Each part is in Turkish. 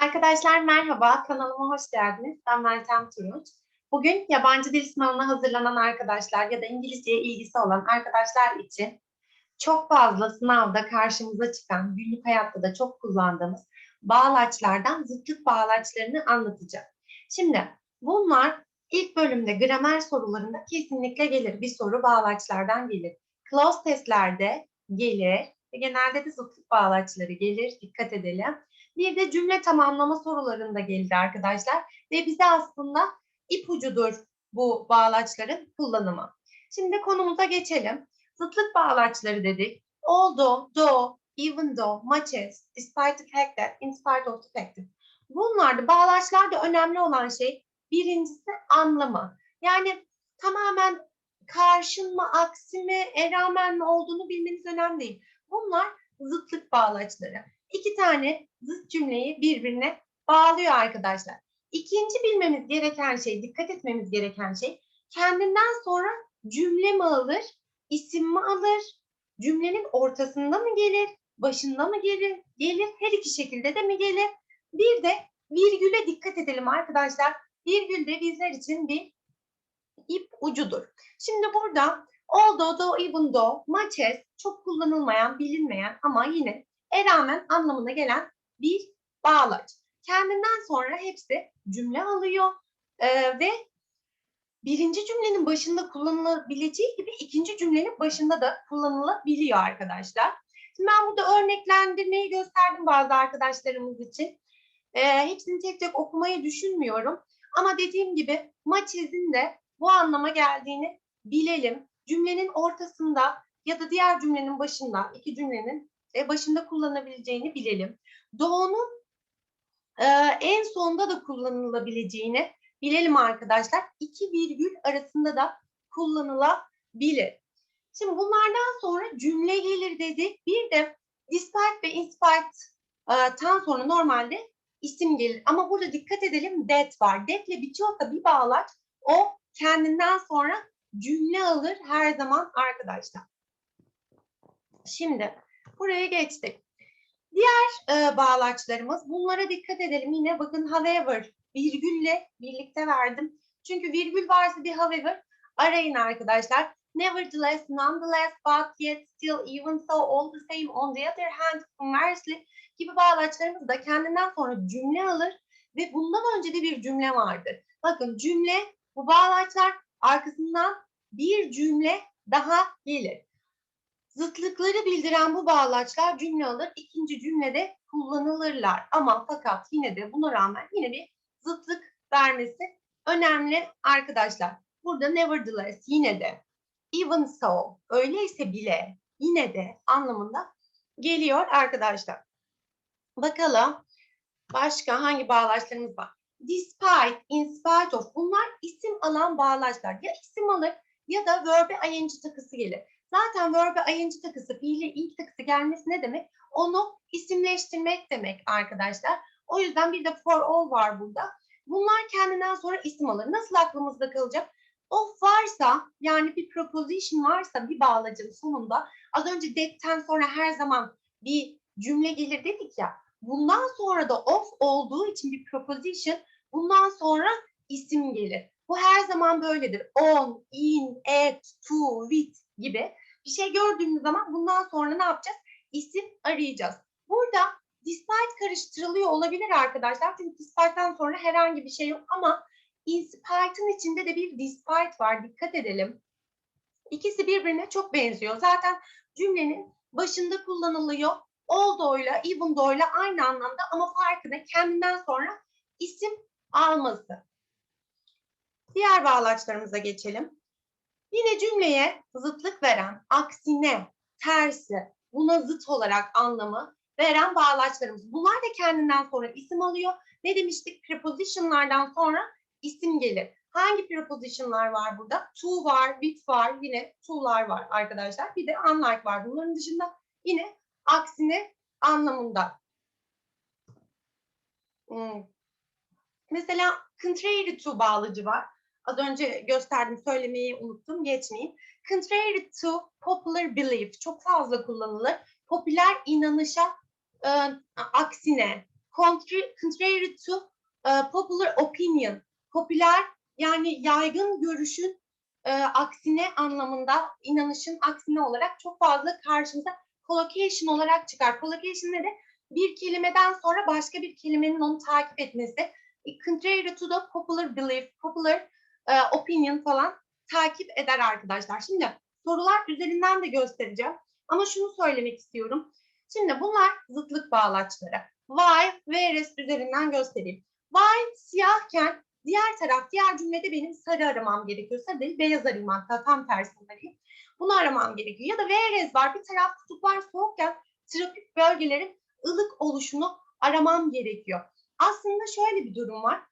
Arkadaşlar merhaba, kanalıma hoş geldiniz. Ben Meltem Turunç. Bugün yabancı dil sınavına hazırlanan arkadaşlar ya da İngilizceye ilgisi olan arkadaşlar için çok fazla sınavda karşımıza çıkan, günlük hayatta da çok kullandığımız bağlaçlardan zıtlık bağlaçlarını anlatacağım. Şimdi bunlar ilk bölümde gramer sorularında kesinlikle gelir. Bir soru bağlaçlardan gelir. Close testlerde gelir ve genelde de zıtlık bağlaçları gelir. Dikkat edelim. Bir de cümle tamamlama sorularında geldi arkadaşlar ve bize aslında ipucudur bu bağlaçların kullanımı. Şimdi konumuza geçelim. Zıtlık bağlaçları dedik. Although, though, even though, much as, despite the fact that, in spite of the fact that. Bunlarda bağlaçlarda önemli olan şey birincisi anlamı. Yani tamamen karşın mı, aksi mi, e rağmen mi olduğunu bilmeniz önemli değil. Bunlar zıtlık bağlaçları. İki tane zıt cümleyi birbirine bağlıyor arkadaşlar. İkinci bilmemiz gereken şey, dikkat etmemiz gereken şey kendinden sonra cümle mi alır, isim mi alır, cümlenin ortasında mı gelir, başında mı gelir, gelir her iki şekilde de mi gelir? Bir de virgüle dikkat edelim arkadaşlar. Virgül de bizler için bir ip ucudur. Şimdi burada although, though, even though, much as çok kullanılmayan, bilinmeyen ama yine e rağmen anlamına gelen bir bağlaç. Kendinden sonra hepsi cümle alıyor ee, ve birinci cümlenin başında kullanılabileceği gibi ikinci cümlenin başında da kullanılabiliyor arkadaşlar. Şimdi ben burada örneklendirmeyi gösterdim bazı arkadaşlarımız için. Ee, hepsini tek tek okumayı düşünmüyorum. Ama dediğim gibi maçizin de bu anlama geldiğini bilelim. Cümlenin ortasında ya da diğer cümlenin başında, iki cümlenin başında kullanabileceğini bilelim. Doğunun e, en sonda da kullanılabileceğini bilelim arkadaşlar. İki virgül arasında da kullanılabilir. Şimdi bunlardan sonra cümle gelir dedik. Bir de despite ve in spite e, sonra normalde isim gelir. Ama burada dikkat edelim that var. That ile bitiyorsa bir bağlaç o kendinden sonra cümle alır her zaman arkadaşlar. Şimdi buraya geçtik. Diğer e, bağlaçlarımız bunlara dikkat edelim. Yine bakın however virgülle birlikte verdim. Çünkü virgül varsa bir however arayın arkadaşlar. Nevertheless, nonetheless, but yet, still, even so, all the same, on the other hand, conversely gibi bağlaçlarımız da kendinden sonra cümle alır ve bundan önce de bir cümle vardır. Bakın cümle, bu bağlaçlar arkasından bir cümle daha gelir. Zıtlıkları bildiren bu bağlaçlar cümle alır, ikinci cümlede kullanılırlar. Ama fakat yine de buna rağmen yine bir zıtlık vermesi önemli arkadaşlar. Burada nevertheless yine de, even so, öyleyse bile, yine de anlamında geliyor arkadaşlar. Bakalım başka hangi bağlaçlarımız var? Despite, in spite of bunlar isim alan bağlaçlar. Ya isim alır ya da verbe ing takısı gelir. Zaten verbe ing takısı, fiili ilk takısı gelmesi ne demek? Onu isimleştirmek demek arkadaşlar. O yüzden bir de for all var burada. Bunlar kendinden sonra isim alır. Nasıl aklımızda kalacak? Of varsa yani bir proposition varsa bir bağlacın sonunda az önce that'ten sonra her zaman bir cümle gelir dedik ya. Bundan sonra da of olduğu için bir proposition bundan sonra isim gelir. Bu her zaman böyledir. On, in, at, to, with gibi bir şey gördüğümüz zaman bundan sonra ne yapacağız? İsim arayacağız. Burada despite karıştırılıyor olabilir arkadaşlar. Çünkü despite'den sonra herhangi bir şey yok ama in spite'ın içinde de bir despite var. Dikkat edelim. İkisi birbirine çok benziyor. Zaten cümlenin başında kullanılıyor. Although even though aynı anlamda ama farkı da kendinden sonra isim alması. Diğer bağlaçlarımıza geçelim. Yine cümleye zıtlık veren, aksine, tersi, buna zıt olarak anlamı veren bağlaçlarımız. Bunlar da kendinden sonra isim alıyor. Ne demiştik? Prepositionlardan sonra isim gelir. Hangi prepositionlar var burada? To var, with var, yine to'lar var arkadaşlar. Bir de unlike var. Bunların dışında yine aksine anlamında. Hmm. Mesela contrary to bağlacı var. Az önce gösterdim, söylemeyi unuttum, geçmeyeyim. Contrary to popular belief çok fazla kullanılır. Popüler inanışa e, aksine. Contra- Contrary to e, popular opinion. Popüler yani yaygın görüşün e, aksine anlamında, inanışın aksine olarak çok fazla karşımıza collocation olarak çıkar. Collocation ne de? Bir kelimeden sonra başka bir kelimenin onu takip etmesi. E, Contrary to the popular belief, popular e, opinion falan takip eder arkadaşlar. Şimdi sorular üzerinden de göstereceğim. Ama şunu söylemek istiyorum. Şimdi bunlar zıtlık bağlaçları. Why, whereas üzerinden göstereyim. Why siyahken diğer taraf, diğer cümlede benim sarı aramam gerekiyor. Sarı değil, beyaz arayayım hatta tam tersini arayayım. Bunu aramam gerekiyor. Ya da whereas var. Bir taraf kutuplar soğukken tropik bölgelerin ılık oluşunu aramam gerekiyor. Aslında şöyle bir durum var.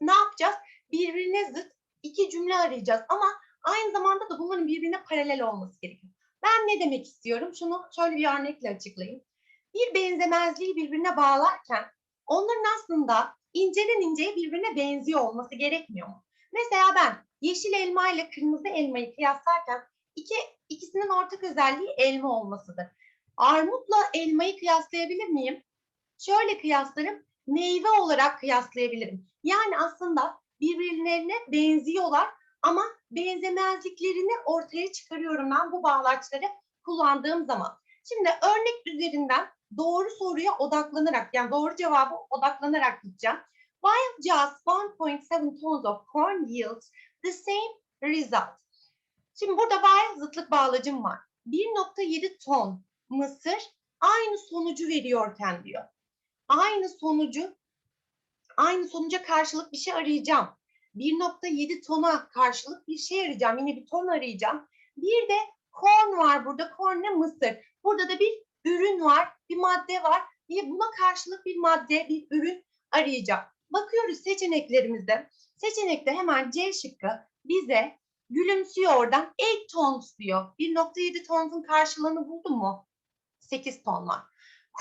Ne yapacağız? Birbirine zıt iki cümle arayacağız ama aynı zamanda da bunların birbirine paralel olması gerekiyor. Ben ne demek istiyorum? Şunu şöyle bir örnekle açıklayayım. Bir benzemezliği birbirine bağlarken onların aslında inceden inceye birbirine benziyor olması gerekmiyor mu? Mesela ben yeşil elma ile kırmızı elmayı kıyaslarken iki, ikisinin ortak özelliği elma olmasıdır. Armutla elmayı kıyaslayabilir miyim? Şöyle kıyaslarım, meyve olarak kıyaslayabilirim. Yani aslında birbirlerine benziyorlar ama benzemezliklerini ortaya çıkarıyorum ben bu bağlaçları kullandığım zaman. Şimdi örnek üzerinden doğru soruya odaklanarak yani doğru cevaba odaklanarak gideceğim. While just 1.7 tons of corn yields the same result. Şimdi burada while zıtlık bağlacım var. 1.7 ton mısır aynı sonucu veriyorken diyor. Aynı sonucu aynı sonuca karşılık bir şey arayacağım. 1.7 tona karşılık bir şey arayacağım. Yine bir ton arayacağım. Bir de corn var burada. Corn ne? Mısır. Burada da bir ürün var, bir madde var. Ve buna karşılık bir madde, bir ürün arayacağım. Bakıyoruz seçeneklerimize. Seçenekte hemen C şıkkı bize gülümsüyor oradan 8 tons diyor. 1.7 tonsun karşılığını buldun mu? 8 ton var.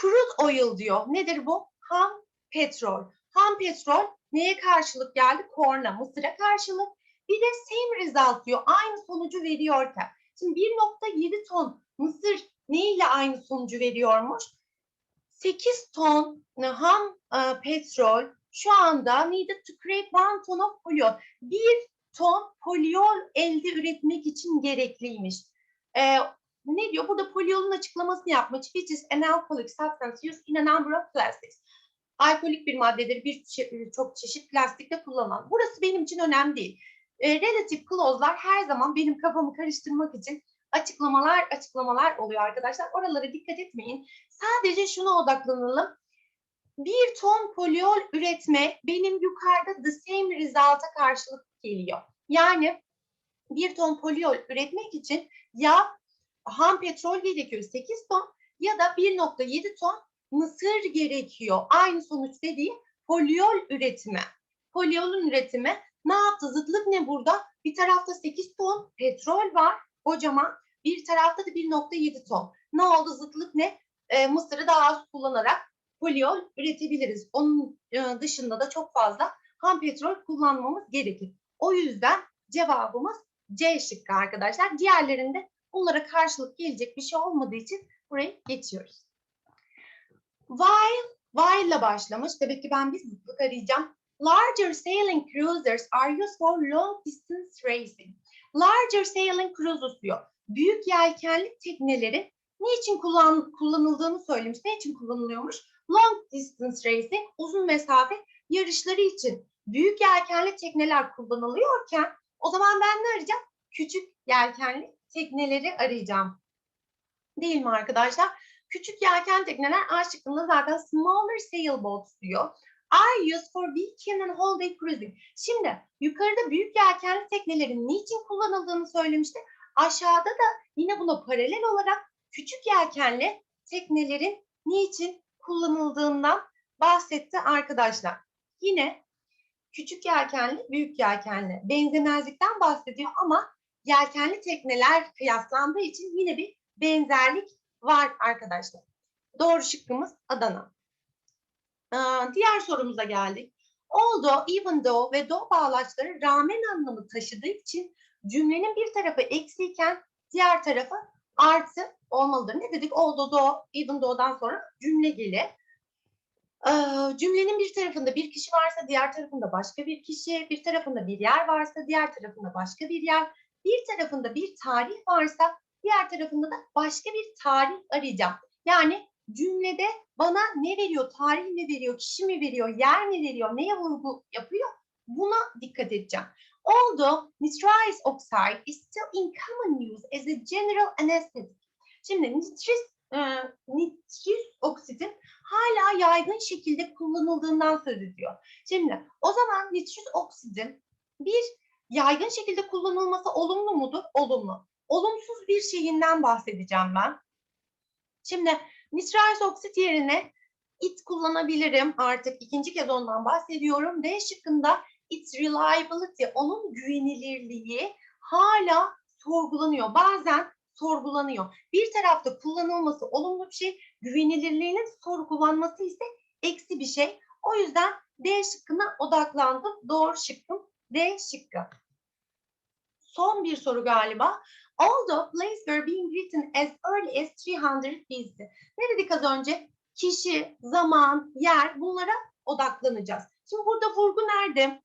Crude oil diyor. Nedir bu? Ham petrol. Ham petrol neye karşılık geldi? Korna, mısıra karşılık. Bir de same result diyor. Aynı sonucu veriyorken. Şimdi 1.7 ton mısır neyle aynı sonucu veriyormuş? 8 ton ham e, petrol şu anda needed to create one ton of polyol. Bir ton polyol elde üretmek için gerekliymiş. E, ne diyor? Burada polyolun açıklamasını yapmış. Which is an alcoholic substance used in a number of plastics. Alkolik bir maddedir. Bir çe- çok çeşit plastikte kullanılan. Burası benim için önemli değil. E, relative clause'lar her zaman benim kafamı karıştırmak için açıklamalar açıklamalar oluyor arkadaşlar. Oralara dikkat etmeyin. Sadece şuna odaklanalım. Bir ton poliol üretme benim yukarıda the same result'a karşılık geliyor. Yani bir ton poliol üretmek için ya ham petrol gerekiyor 8 ton ya da 1.7 ton mısır gerekiyor. Aynı sonuç dediği poliol üretimi. Poliolun üretimi ne yaptı? Zıtlık ne burada? Bir tarafta 8 ton petrol var kocaman. Bir tarafta da 1.7 ton. Ne oldu? Zıtlık ne? E, mısırı daha az kullanarak poliol üretebiliriz. Onun e, dışında da çok fazla ham petrol kullanmamız gerekir. O yüzden cevabımız C şıkkı arkadaşlar. Diğerlerinde bunlara karşılık gelecek bir şey olmadığı için burayı geçiyoruz. While, while ile başlamış. Demek ki ben bir zıtlık arayacağım. Larger sailing cruisers are used for long distance racing. Larger sailing cruises diyor. Büyük yelkenli teknelerin niçin kullan, kullanıldığını söylemiş. Ne için kullanılıyormuş? Long distance racing, uzun mesafe yarışları için büyük yelkenli tekneler kullanılıyorken o zaman ben ne arayacağım? Küçük yelkenli tekneleri arayacağım. Değil mi arkadaşlar? Küçük yelken tekneler A şıkkında zaten smaller sailboats diyor. Are used for weekend and holiday cruising. Şimdi yukarıda büyük yelkenli teknelerin niçin kullanıldığını söylemişti. Aşağıda da yine buna paralel olarak küçük yelkenli teknelerin niçin kullanıldığından bahsetti arkadaşlar. Yine küçük yelkenli, büyük yelkenli benzemezlikten bahsediyor ama yelkenli tekneler kıyaslandığı için yine bir benzerlik var arkadaşlar. Doğru şıkkımız Adana. Ee, diğer sorumuza geldik. Although, even though ve though bağlaçları rağmen anlamı taşıdığı için cümlenin bir tarafı eksiyken diğer tarafı artı olmalıdır. Ne dedik? Although, though, even though'dan sonra cümle gelir. Eee, cümlenin bir tarafında bir kişi varsa diğer tarafında başka bir kişi, bir tarafında bir yer varsa diğer tarafında başka bir yer, bir tarafında bir tarih varsa diğer tarafında da başka bir tarih arayacağım. Yani cümlede bana ne veriyor, tarih mi veriyor, kişi mi veriyor, yer mi veriyor, neye vurgu yapıyor? Buna dikkat edeceğim. Although nitrous oxide is still in common use as a general anesthetic. Şimdi nitris, e, nitrous oksitin hala yaygın şekilde kullanıldığından söz ediyor. Şimdi o zaman nitrous oksidin bir yaygın şekilde kullanılması olumlu mudur? Olumlu. Olumsuz bir şeyinden bahsedeceğim ben. Şimdi nitrous oksit yerine it kullanabilirim. Artık ikinci kez ondan bahsediyorum. D şıkkında its reliability, onun güvenilirliği hala sorgulanıyor. Bazen sorgulanıyor. Bir tarafta kullanılması olumlu bir şey, güvenilirliğinin sorgulanması ise eksi bir şey. O yüzden D şıkkına odaklandım. Doğru şıkkım D şıkkı. Son bir soru galiba. Although places were being written as early as 300 BC. Ne dedik az önce? Kişi, zaman, yer bunlara odaklanacağız. Şimdi burada vurgu nerede?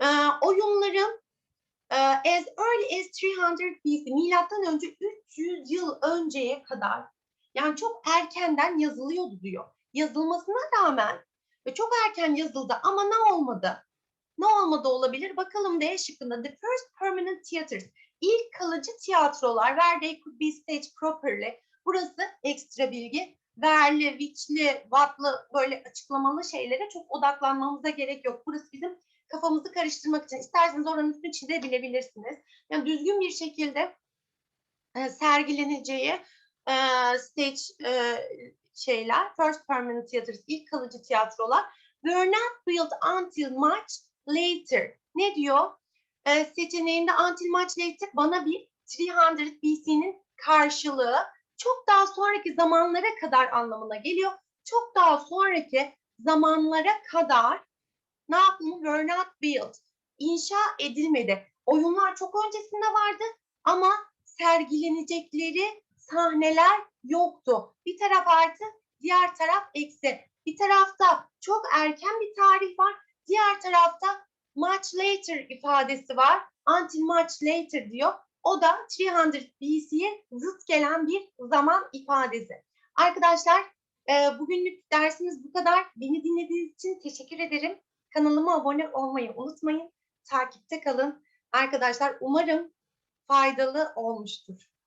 Ee, oyunların e, as early as 300 BC, milattan önce 300 yıl önceye kadar yani çok erkenden yazılıyordu diyor. Yazılmasına rağmen ve çok erken yazıldı ama ne olmadı? Ne olmadı olabilir? Bakalım D şıkkında. The first permanent theaters. İlk kalıcı tiyatrolar where could be staged properly. Burası ekstra bilgi. Verli, which'li, what'lı böyle açıklamalı şeylere çok odaklanmamıza gerek yok. Burası bizim kafamızı karıştırmak için. İsterseniz oranın üstünü çizebilebilirsiniz. Yani düzgün bir şekilde e, sergileneceği e, stage e, şeyler, first permanent theaters, ilk kalıcı tiyatrolar were not built until much later. Ne diyor? E, seçeneğinde until much later bana bir 300 BC'nin karşılığı çok daha sonraki zamanlara kadar anlamına geliyor. Çok daha sonraki zamanlara kadar ne yapılmış? Were not built. İnşa edilmedi. Oyunlar çok öncesinde vardı ama sergilenecekleri sahneler yoktu. Bir taraf artı, diğer taraf eksi. Bir tarafta çok erken bir tarih var, diğer tarafta much later ifadesi var. Until much later diyor. O da 300 BC'ye zıt gelen bir zaman ifadesi. Arkadaşlar e, bugünlük dersimiz bu kadar. Beni dinlediğiniz için teşekkür ederim. Kanalıma abone olmayı unutmayın. Takipte kalın. Arkadaşlar umarım faydalı olmuştur.